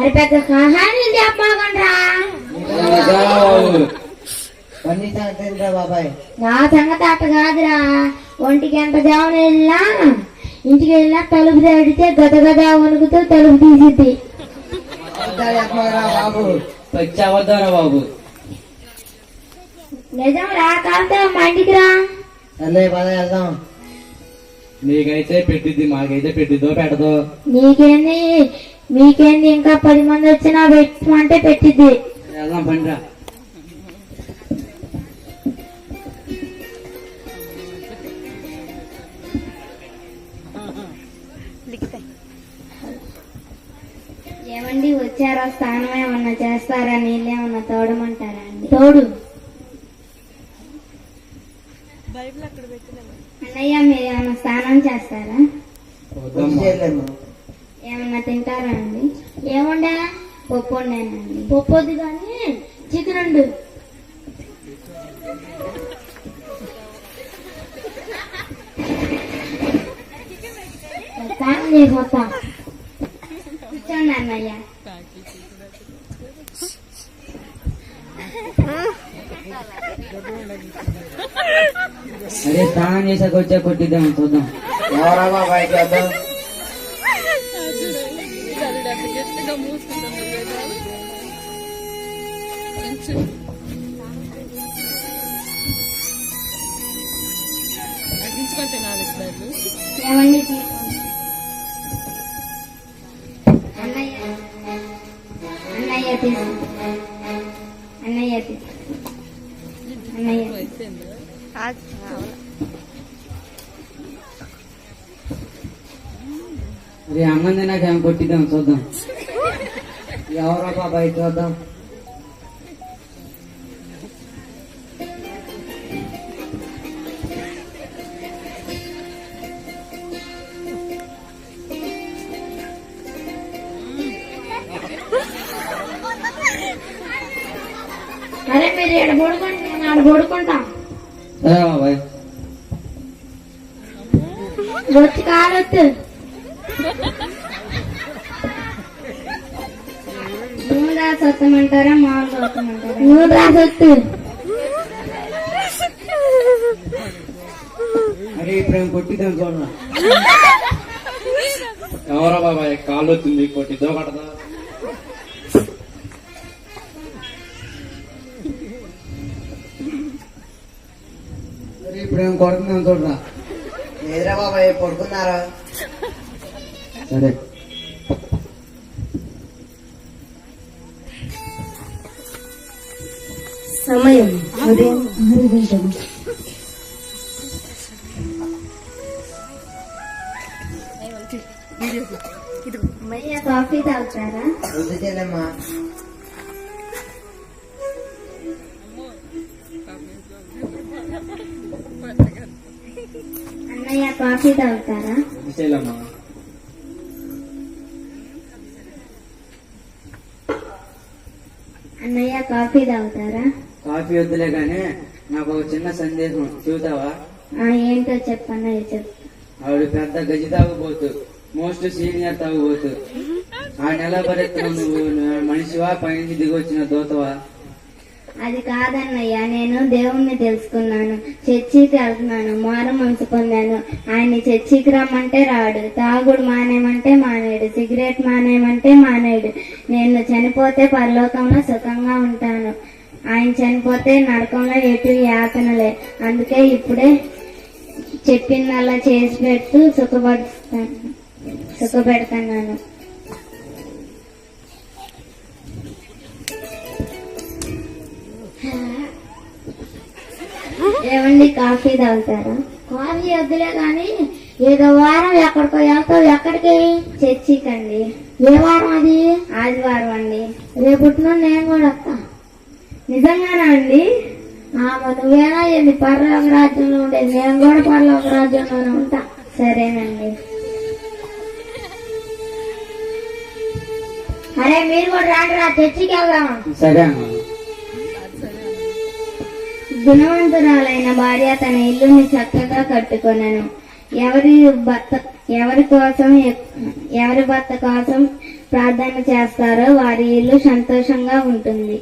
అరే పెద్ద కహాని చెప్పమాకండ్రా బాబాయ్. నా సంగతి అట్ట కాదురా. ఒంటికి ఎంత జామున వెళ్ళినా ఇంటికి వెళ్ళినా తలుపు తడితే గద గద వణుకుతూ తలుపు తీసిద్ది. బాబు. బాబు? నిజం రా కాలితే మా ఇంటికి రా సర్లే పద వెళ్దాం. నీకైతే పెట్టిద్ది మాకైతే పెట్టిద్దో పెట్టదో? నీకేంది? మీకేంది ఇంకా పది మంది వచ్చినా పెట్టమంటే పెట్టిద్ది. ఏమండి వచ్చారో? స్నానం ఏమన్నా చేస్తారా? నీళ్ళేమన్నా తోడమంటారా అండి? తోడు. అన్నయ్య మీరు ఏమన్నా స్నానం చేస్తారా? ఏమన్నా తింటారా అండి ఏముండే? పప్పు వండానండి. పప్పు వద్దు కానీ చికెన్ ఉండు వస్తా కూర్చోండి అన్నయ్య. అరే స్నానం చేసాక వచ్చా కొట్టిద్దాం చూద్దాం. ఎవరా బాబాయ్ చేద్దాం ఏమండి? తీసుకోండి అన్నయ్య. అన్నయ్య తీసుకో. అన్నయ్య అరే అన్నం తినాక ఏం కొట్టిద్దాం చూద్దాం. ఎవరా బాబాయ్ చూద్దాం అరే మీరు ఎడ పడుకోండి నేను ఆడ పడుకుంటా. సరే బాబాయ్? వచ్చి నూనె రాసి వస్తామంటారా మామూలు వస్తామంటారా నూనె రాసి వస్తు అరే ఇప్పుడు ఏం కొట్టిద్దాం చూడరా? ఎవరా బాబాయ్ కాళ్ళు వచ్చింది కొట్టిద్దో కొట్టదా ఇప్పుడు ఏం కొడుతున్నాం చూడరా? లేదురా బాబాయ్ పడుకున్నారా? సరే. సమయం. ఉదయం ఆరు గంటలు కాఫీ తాగుతారా? అన్నయ్య కాఫీ తాగుతారా? అన్నయ్య కాఫీ తాగుతారా? కాఫీ వద్దులే కానీ నాకు ఒక చిన్న సందేశం చూసావా? ఆ, ఏంటో చెప్పన్నయ్య చెప్పు. ఆవిడ పెద్ద గజి తాగుబోతు మోస్ట్ సీనియర్ తాగుబోతు ఆ నెల నువ్వు నువ్వు మనిషివా పైనుంచి దిగి వచ్చిన దూతవా? అది కాదన్నయ్య నేను దేవుణ్ణి తెలుసుకున్నాను. చర్చికి వెళ్తున్నాను మారు మనసు పొందాను. ఆయన్ని చర్చికి రమ్మంటే రాడు తాగుడు మానేమంటే మానేడు సిగరెట్ మానేమంటే మానేడు. నేను చనిపోతే పరలోకంలో సుఖంగా ఉంటాను. ఆయన చనిపోతే నరకంలో ఎటు యాతనలే. అందుకే ఇప్పుడే చెప్పిందల్లా చేసి పెడుతూ సుఖపడుస్తాను సుఖపెడుతున్నాను. ఏమండి కాఫీ తాగుతారా? కాఫీ వద్దులే కానీ ఏదో వారం ఎక్కడికో వెళ్తావు ఎక్కడికి? చర్చికండి. ఏ వారం అది? ఆదివారం అండి. రేపటి నుండి నేను కూడా వస్తా. నిజంగానా అండి? ఆ మరి నువ్వేనా ఏంది? పర్లోక రాజ్యంలో ఉండేది నేను కూడా పర్లోక రాజ్యంలోనే ఉంటా. సరేనండి. అరే మీరు కూడా రాండి రా చర్చికి వెళ్దాం సరే అమ్మా. గుణవంతురాలైన భార్య తన ఇల్లుని చక్కగా కట్టుకొనను. ఎవరి భర్త ఎవరి కోసం ఎవరి భర్త కోసం ప్రార్థన చేస్తారో వారి ఇల్లు సంతోషంగా ఉంటుంది.